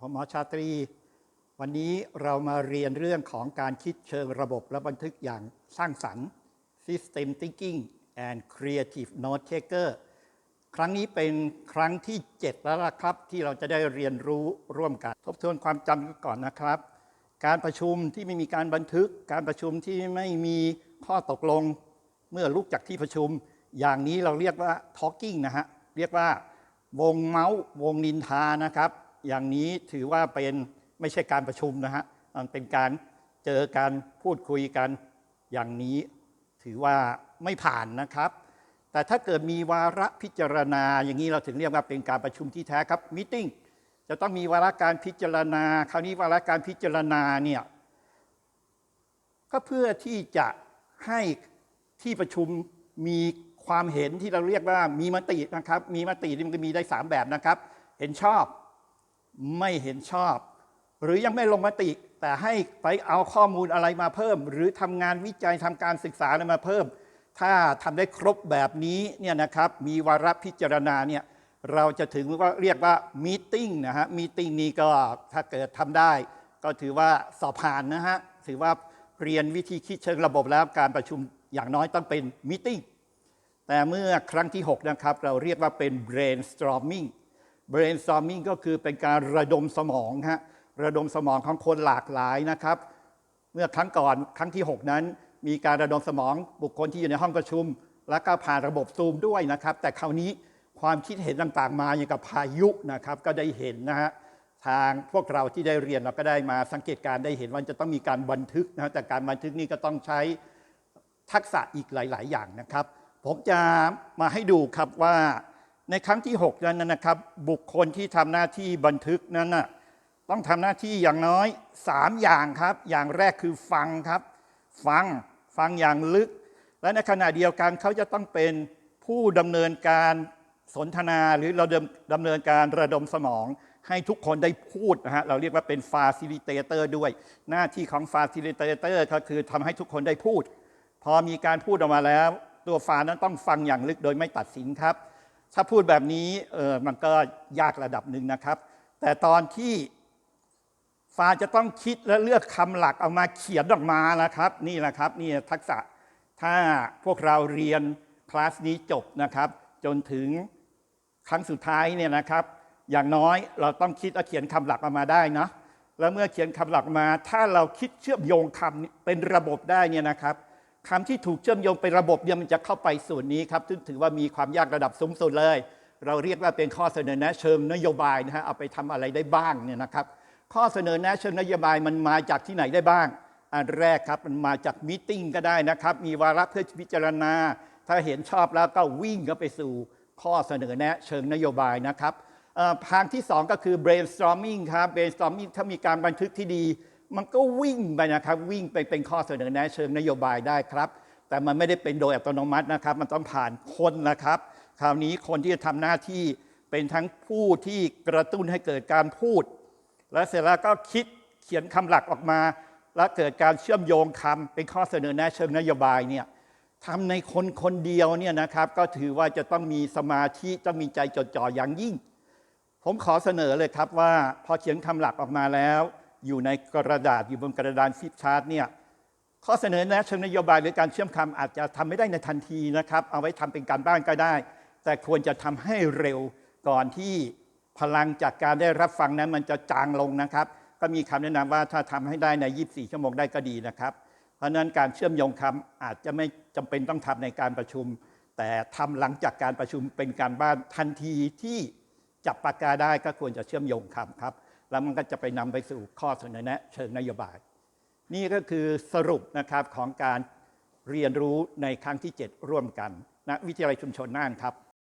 ผมหมอชาตรี วันนี้เรามาเรียนเรื่องของการคิดเชิงระบบและบันทึกอย่างสร้างสรรค์ System Thinking and Creative Note Taker ครั้งนี้เป็นครั้งที่ 7 แล้วล่ะครับ ที่เราจะได้เรียนรู้ร่วมกัน ทบทวนความจำก่อนนะครับ การประชุมที่ไม่มีการบันทึก การประชุมที่ไม่มีข้อตกลง เมื่อลุกจากที่ประชุม อย่างนี้เราเรียกว่า talking นะฮะ เรียกว่าวงเมาส์วงนินทานะครับ อย่างนี้ถือว่าเป็นไม่ใช่การประชุมนะฮะมันเป็นการเจอการพูดคุยกันอย่างนี้ ถือว่าไม่ผ่านนะครับ แต่ถ้าเกิดมีวาระพิจารณาอย่างนี้เราถึงเรียกว่าเป็นการประชุมที่แท้ครับมิ팅จะต้องมีวาระการพิจารณา คราวนี้วาระการพิจารณาเนี่ยก็เพื่อที่จะให้ที่ประชุมมีความเห็นที่เราเรียกว่ามีมตินะครับ มีมติมันก็มีได้สามแบบนะครับ เห็นชอบ ไม่เห็นชอบ หรือยังไม่ลงมติ แต่ให้ไปเอาข้อมูลอะไรมาเพิ่ม หรือทำงานวิจัยทำการศึกษาอะไรมาเพิ่ม ถ้าทำได้ครบแบบนี้เนี่ยนะครับมีวาระพิจารณาเนี่ยเราจะถึงว่าเรียกว่ามีติ้งนะฮะมีติ้งนี้ก็ถ้าเกิดทำได้ ก็ถือว่าสอบผ่านนะฮะถือว่าเรียนวิธีคิดเชิงระบบแล้วการประชุมอย่างน้อยต้องเป็นมีติ้งแต่เมื่อครั้งที่ 6 นะครับ เราเรียกว่าเป็น brainstorming brainstorming ก็คือเป็นการระดมสมองฮะระดมสมองของคนหลากหลายนะครับ เมื่อครั้งก่อนครั้งที่ 6 นั้น มีการระดมสมองบุคคลที่อยู่ในห้องประชุม แล้วก็ผ่านระบบซูมด้วยนะครับ แต่คราวนี้ความคิดเห็นต่างๆ มาอย่างกับพายุนะครับ ก็ได้เห็นนะฮะทางพวกเราที่ได้เรียนเราก็ได้มาสังเกตการได้เห็นว่าจะต้องมีการบันทึกนะฮะแต่การบันทึกนี่ก็ต้องใช้ทักษะอีกหลาย ๆ อย่างนะครับ ผมจะมาให้ดูครับว่า ในครั้งที่ 6 นั้นนะครับ บุคคลที่ทำหน้าที่บันทึกนั้นนะต้องทำหน้าที่อย่างน้อย 3 อย่างครับ อย่างแรกคือฟังครับ ฟังฟังอย่างลึก และในขณะเดียวกันเขาจะต้องเป็นผู้ดำเนินการสนทนาหรือเราดำเนินการระดมสมอง ให้ทุกคนได้พูดนะฮะเราเรียกว่าเป็น facilitator ด้วย หน้าที่ของ facilitator ก็คือทำให้ทุกคนได้พูด พอมีการพูดออกมาแล้ว ตัวฟานั้นต้องฟังอย่างลึกโดยไม่ตัดสินครับ ถ้าพูดแบบนี้เออมันก็ยากระดับหนึ่งนะครับ แต่ตอนที่ฟาจะต้องคิดและเลือกคำหลักเอามาเขียนออกมานะครับ นี่แหละครับนี่ทักษะถ้าพวกเราเรียนคลาสนี้จบนะครับ จนถึงครั้งสุดท้ายเนี่ยนะครับ อย่างน้อยเราต้องคิดและเขียนคำหลักออกมาได้นะแล้วเมื่อเขียนคำหลักมา ถ้าเราคิดเชื่อมโยงคำเป็นระบบได้เนี่ยนะครับ คำที่ถูกเชื่อมโยงเป็นระบบเนี่ยมันจะเข้าไปส่วนนี้ครับซึ่งถือว่ามีความยากระดับสูงสุดเลย เราเรียกว่าเป็นข้อเสนอแนะเชิงนโยบายนะฮะเอาไปทำอะไรได้บ้างเนี่ยนะครับ ข้อเสนอแนะเชิงนโยบายมันมาจากที่ไหนได้บ้าง อันแรกครับมันมาจากมิ팅ก็ได้นะครับ มีวาระเพื่อพิจารณา ถ้าเห็นชอบแล้วก็วิ่งก็ไปสู่ข้อเสนอแนะเชิงนโยบายนะครับทางที่สองก็คือ brainstorming ครับ brainstorming ถ้ามีการบันทึกที่ดี มันก็วิ่งไปนะครับวิ่งไปเป็นข้อเสนอแนะเชิงนโยบายได้ครับ แต่มันไม่ได้เป็นโดยอัตโนมัตินะครับ มันต้องผ่านคนนะครับ คราวนี้คนที่จะทำหน้าที่เป็นทั้งผู้ที่กระตุ้นให้เกิดการพูด แล้วเสร็จแล้วก็คิดเขียนคำหลักออกมา แล้วเกิดการเชื่อมโยงคำเป็นข้อเสนอแนะเชิงนโยบายเนี่ยทำในคนคนเดียวเนี่ยนะครับก็ถือว่าจะต้องมีสมาธิต้องมีใจจดจ่ออย่างยิ่ง ผมขอเสนอเลยครับว่าพอเขียนคำหลักออกมาแล้ว อยู่ในกระดาษอยู่บนกระดานฟิปชาร์ตเนี่ยข้อเสนอแนะเชิงนโยบายหรือการเชื่อมคำอาจจะทำไม่ได้ในทันทีนะครับ เอาไว้ทำเป็นการบ้านก็ได้ แต่ควรจะทำให้เร็วก่อนที่พลังจากการได้รับฟังนั้นมันจะจางลงนะครับ ก็มีคำแนะนำว่าถ้าทำให้ได้ใน 24 ชั่วโมงได้ก็ดีนะครับ เพราะฉะนั้นการเชื่อมโยงคำอาจจะไม่จำเป็นต้องทำในการประชุม แต่ทำหลังจากการประชุมเป็นการบ้านทันทีที่จับปากกาได้ก็ควรจะเชื่อมโยงคำครับ แล้วมันก็จะไปนำไปสู่ข้อเสนอแนะเชิงนโยบาย นี่ก็คือสรุปนะครับของการเรียนรู้ในครั้งที่ 7 ร่วมกันณวิทยาลัยชุมชนน่านครับ